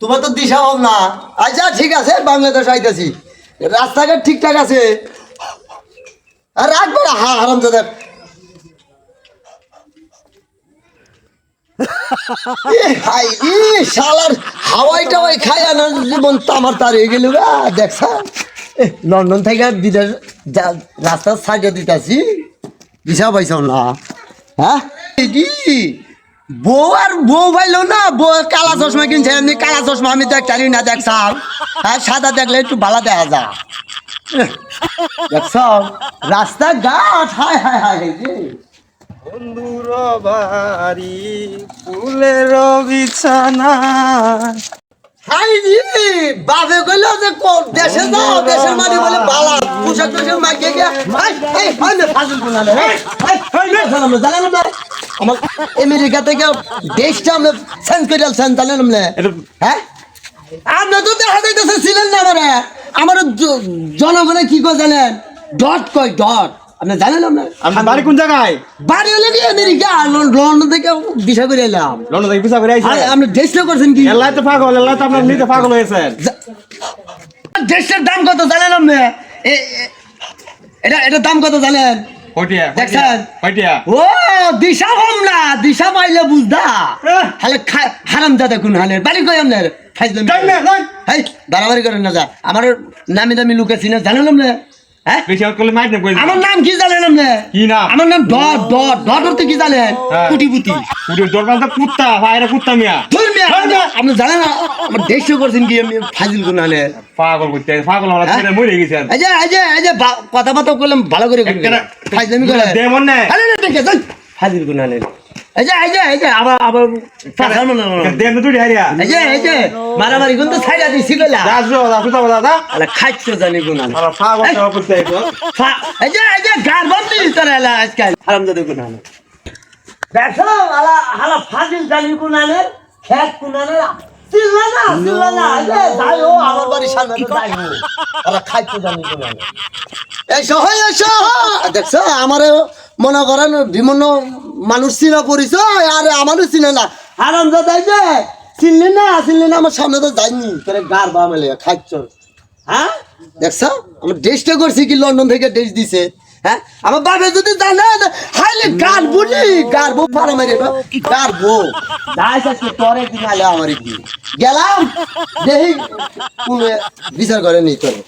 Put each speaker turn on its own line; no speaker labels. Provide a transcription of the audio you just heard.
তোমার তো দিশা হোক না আচ্ছা ঠিক আছে, বাংলাদেশ আইতাছি। রাস্তাঘাট ঠিকঠাক আছে। আর রাখব না হা, হারাম দাদা হাই শালার হাওয়াই টাওয়াই খাই না জীবন তামার তার হয়ে গেল গা দেখছা লন্ডন থেকে বিদেশ রাস্তার সাইডে দিতাছি দিশা পাইছাও না হ্যাঁ? বউ আর বউ পাইলো না বউ কালা চশমা কিনছে এমনি কালা চশমা আমি দেখতারি না দেখছাম হ্যাঁ সাদা দেখলে একটু ভালো দেখা যা দেখছ রাস্তা ঘাট হায় হায় হায় হায়
বন্ধুর বাড়ি ফুলের বিছানা।
হাই রে বাবে কইলো যে কোন দেশে যাও দেশের মানে বলে বালা পোশাক টোশাক মাইকে গিয়া। হাই হাই হাই না ফাজিল কোনা রে হাই হাই না জানাম না জানাম না। আমার আমেরিকা থেকে দেশটা আমরা চেঞ্জ করে আলছেন জানেন না। হ্যাঁ? আপনি তো দেখা যাইতেছে ছিলেন না আমারে। আমার জনগণে কি কয় জানেন? ডট কয় ডট। আপনি জানেন না
আপনার বাড়ি কোন জায়গায়?
বাড়ি হলে কি? আমেরিকা লন- লন্ডন থেকে দিশা করে এলাম।
লন্ডন থেকে পিছা করে আইছে
আপনি দেশটা করছেন কি?
তো পাগল এল্লাই তো আপনার নিজে পাগল হয়েছেন।
দেশের দাম কত জানেন আপনি? এ- এ- এটা দাম কত জানেন? ও দিশা না দিশা পাইলে বুঝদা।
এহ।
হালে হারাম দাদা কোন হালে। বাড়ি কই আপনার? ফাইজলামি। হাই করেন। না যা। আমার নামি দামি লোক আছে না জানেন আপনি? হ্যাঁ
বেশি আর করলে মাইট না
আমার নাম কি জানেন আপনি?
কি নাম?
আমার নাম ডট ডট ডট অর্থ কি জানেন?
হ্যাঁ।
কুটিপুতি
পুরো দরবার তো কুত্তা ভাইরা কুত্তা মিয়া।
ধর্মীয় আপনি জানেন না আমার দেশে করছেন কি আমি ফাজিল কোন হালে
পাগল করতে পাগল
হ্যাঁ?
ছেড়ে মরে গেছেন
এই যে এই যে এই যে বা- কথাবার্তা করলাম ভালো করে করবেন।
একটা-
ফাইজলামি করে
দেমন না।
আরে না ঠিক আছে হাজির গুণ আনেন এই যে এই যে এই যে আবার আবার পাখার।
দেন তো তুই হারিয়া।
এই যে এই যে মারামারি গুণ তো ছাইড়া দিছি কইলা
রাজু রাজু তো দাদা
আলা খাইছ জানি গুণ আনেন
আর পাগল সব করতে আইছো
ফা- এই যে এই যে গার বন্ধি তোরা এলা আজকাল। হারাম দাদু গুণ দেখো আলা হালা ফাজিল জানি গুণ আনেন খেত গুণ আনেন চিল্লা না এই যে যাই আমার সামনে তো খাইছ জানি দেখছ আমারও মনে করেন বিভিন্ন মানুষ চিনা পরিচয়? আর আমারও চিনে না। আরাম যাই যে, চিনলি না? চিনলি না, আমার সামনে তো যাইনি। তোরে গার বা মেলে খাচ্ছ হ্যাঁ? দেখছ? আমার ড্রেসটা করছি কি লন্ডন থেকে ড্রেস দিছে। হ্যাঁ? আমার বাবে যদি জানে, হাইলে গার বলি গার বউ পারা মারি গার বউ? দাইস আজকে আমার গেলাম। দেখি বিচার করে নি তোরে।